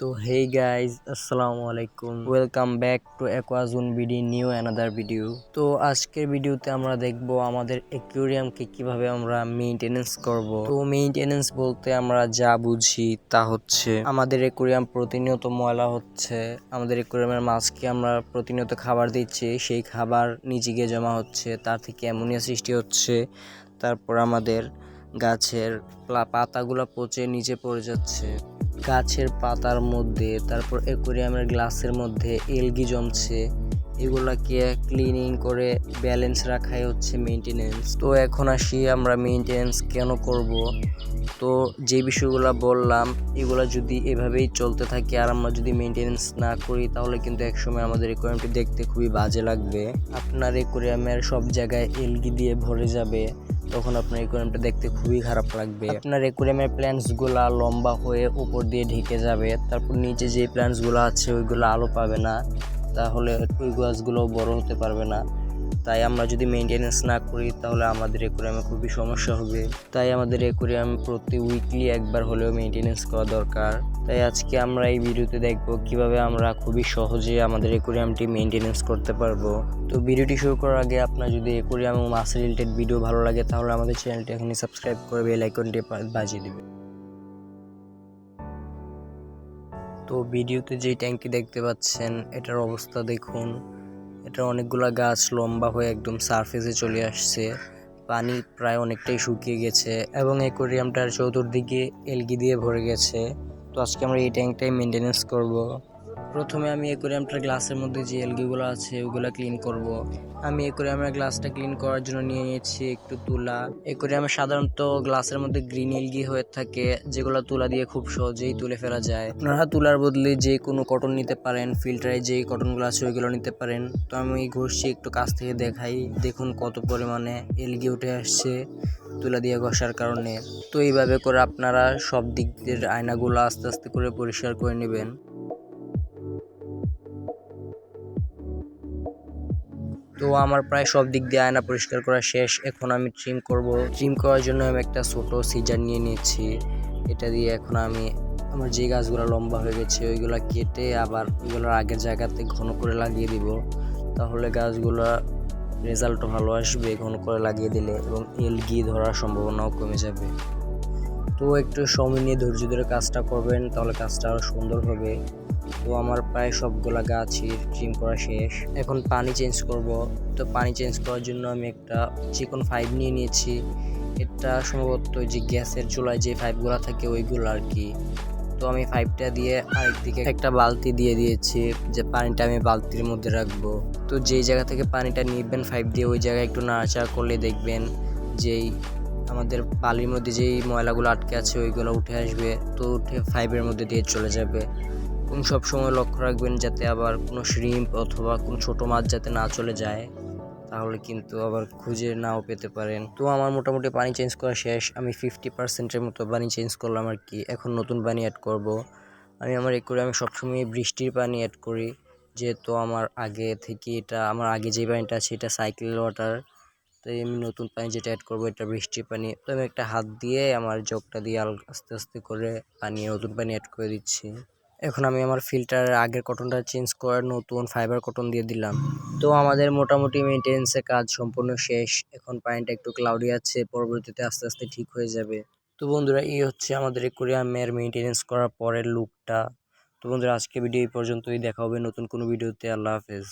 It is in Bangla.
তো হেই গাইজ আসসালামু আলাইকুম। Welcome back to Aquazoon BD new another video তো আজকের ভিডিওতে আমরা দেখব আমাদের অ্যাকুরিয়ামকে কীভাবে আমরা মেইনটেনেন্স করব। তো মেইনটেনেন্স বলতে আমরা যা বুঝি তা হচ্ছে, আমাদের অ্যাকুরিয়াম প্রতিনিয়ত ময়লা হচ্ছে, আমাদের অ্যাকুরিয়ামের মাছকে আমরা প্রতিনিয়ত খাবার দিচ্ছি, সেই খাবার নিচে গিয়ে জমা হচ্ছে, তার থেকে অ্যামোনিয়া সৃষ্টি হচ্ছে, তারপর আমাদের গাছের পাতাগুলো পচে নিচে পড়ে যাচ্ছে। গাছের পাতার মধ্যে, তারপর অ্যাকোরিয়ামের গ্লাসের মধ্যে এলগি জমছে। এগুলাকে ক্লিনিং করে ব্যালেন্স রাখাই হচ্ছে মেনটেনেন্স তো এখন আসি আমরা মেনটেনেন্স কেন করব? তো যে বিষয়গুলো বললাম, এগুলো যদি এভাবেই চলতে থাকে আর আমরা যদি মেনটেনেন্স না করি, তাহলে কিন্তু একসময় আমাদের অ্যাকোরিয়ামটি দেখতে খুবই বাজে লাগবে। আপনার অ্যাকোরিয়ামের সব জায়গায় এলগি দিয়ে ভরে যাবে। তখন আপনার অ্যাকোরিয়ামটা দেখতে খুবই খারাপ লাগবে। আপনার অ্যাকোরিয়ামের প্ল্যান্টসগুলা লম্বা হয়ে উপর দিয়ে ঢেকে যাবে। তারপর নিচে যে প্ল্যান্টসগুলো আছে, ওইগুলো আলো পাবে না। তাহলে ওই গাছগুলো বড় হতে পারবে না। তাই আমরা যদি মেনটেনেন্স না করি, তাহলে আমাদের অ্যাকোরিয়ামে খুবই সমস্যা হবে। তাই আমাদের অ্যাকোরিয়াম প্রতি উইকলি একবার হলেও মেনটেনেন্স করা দরকার। তাই আজকে আমরা এই ভিডিওতে দেখব কীভাবে আমরা খুবই সহজে আমাদের অ্যাকোরিয়ামটি মেনটেনেন্স করতে পারব। তো ভিডিওটি শুরু করার আগে আপনার যদি অ্যাকোরিয়াম ও মাছ রিলেটেড ভিডিও ভালো লাগে, তাহলে আমাদের চ্যানেলটি এখনই সাবস্ক্রাইব করে বেল আইকনটি বাজিয়ে দেবে তো ভিডিওতে যেই ট্যাঙ্কি দেখতে পাচ্ছেন, এটার অবস্থা দেখুন। এটা অনেকগুলা গাছ লম্বা হয়ে একদম সারফেসে চলে আসছে। পানি প্রায় অনেকটাই শুকিয়ে গেছে এবং অ্যাকোরিয়ামটার চতুর্দিকে এলগি দিয়ে ভরে গেছে। তো আজকে আমরা এই ট্যাঙ্কটাই মেনটেনেন্স করব। প্রথমে আমি অ্যাকোরিয়ামটার গ্লাসের মধ্যে যে এলগিগুলো আছে, ওগুলো ক্লিন করব। আমি অ্যাকোরিয়ামের গ্লাসটা ক্লিন করার জন্য নিয়ে নিয়েছি একটু তুলা। অ্যাকোরিয়ামে সাধারণত গ্লাসের মধ্যে গ্রিন এলগি হয়ে থাকে, যেগুলো তুলা দিয়ে খুব সহজেই তুলে ফেলা যায়। আপনারা তুলার বদলে যে কোনো কটন নিতে পারেন ফিল্টারে যেই কটনগুলো আছে ওইগুলো নিতে পারেন। তো আমি ঘষছি একটু কাছ থেকে দেখাই। দেখুন কত পরিমাণে এলগি উঠে আসছে তুলা দিয়ে ঘষার কারণে। তো এইভাবে করে আপনারা সব দিক দিয়ে আয়নাগুলো আস্তে আস্তে করে পরিষ্কার করে নেবেন। তো আমার প্রায় সব দিক দিয়ে আয়না পরিষ্কার করা শেষ। এখন আমি ট্রিম করব। ট্রিম করার জন্য আমি একটা ছোট সিজার নিয়ে নিয়েছি। এটা দিয়ে এখন আমি আমার যে গাছগুলো লম্বা হয়ে গেছে, ওইগুলো কেটে আবার ওইগুলোর আগের জায়গাতে ঘন করে লাগিয়ে দিব। তাহলে গাছগুলো রেজাল্টও ভালো আসবে ঘন করে লাগিয়ে দিলে এবং এলগি ধরার সম্ভাবনাও কমে যাবে। তো একটু সময় নিয়ে ধৈর্য ধরে কাজটা করবেন, তাহলে কাজটা আরও সুন্দর হবে। তো আমার প্রায় সবগুলা গাছই ট্রিম করা শেষ। এখন পানি চেঞ্জ করব। তো পানি চেঞ্জ করার জন্য আমি একটা চিকন ফাইভ নিয়ে নিয়েছি। এটা সম্ভবত যে গ্যাসের চুলায় যে পাইপগুলো থাকে ওইগুলো আর কি তো আমি পাইপটা দিয়ে আরেকদিকে একটা বালতি দিয়ে দিয়েছি, যে পানিটা আমি বালতির মধ্যে রাখব। তো যেই জায়গা থেকে পানিটা নিবেন পাইপ দিয়ে, ওই জায়গায় একটু নাড়াচাড়া করলে দেখবেন যেই আমাদের বালির মধ্যে যেই ময়লাগুলো আটকে আছে, ওইগুলো উঠে আসবে। তো উঠে ফাইভের মধ্যে দিয়ে চলে যাবে। এবং সবসময় লক্ষ্য রাখবেন যাতে আবার কোনো শ্রিম্প অথবা কোনো ছোটো মাছ যাতে না চলে যায়, তাহলে কিন্তু আবার খুঁজে নাও পেতে পারেন। তো আমার মোটামুটি পানি চেঞ্জ করা শেষ। আমি ফিফটি পার্সেন্টের মতো পানি চেঞ্জ করলাম আর কি। এখন নতুন পানি অ্যাড করব। আমি আমার এ করে আমি সবসময় বৃষ্টির পানি অ্যাড করি। যেহেতু আমার আগে থেকে এটা, আমার আগে যে পানিটা আছে, এটা সাইকেল ওয়াটার তাই আমি নতুন পানি যেটা অ্যাড করব, এটা বৃষ্টির পানি। তো আমি একটা হাত দিয়ে আমার জগটা দিয়ে আস্তে আস্তে করে পানি, নতুন পানি অ্যাড করে দিচ্ছি। এখন আমি আমার ফিল্টারের আগের কটনটা চেঞ্জ করে নতুন ফাইবার কটন দিয়ে দিলাম। তো আমাদের মোটামুটি মেনটেন্সের কাজ সম্পূর্ণ শেষ। এখন পানিটা একটু ক্লাউডি আছে, পরবর্তীতে আস্তে আস্তে ঠিক হয়ে যাবে। তো বন্ধুরা, এই হচ্ছে আমাদের একুরিয়ামের মেনটেনেন্স করার পরের লুকটা তো বন্ধুরা আজকে ভিডিও এই পর্যন্তই। দেখা হবে নতুন কোনো ভিডিওতে আল্লাহ হাফেজ।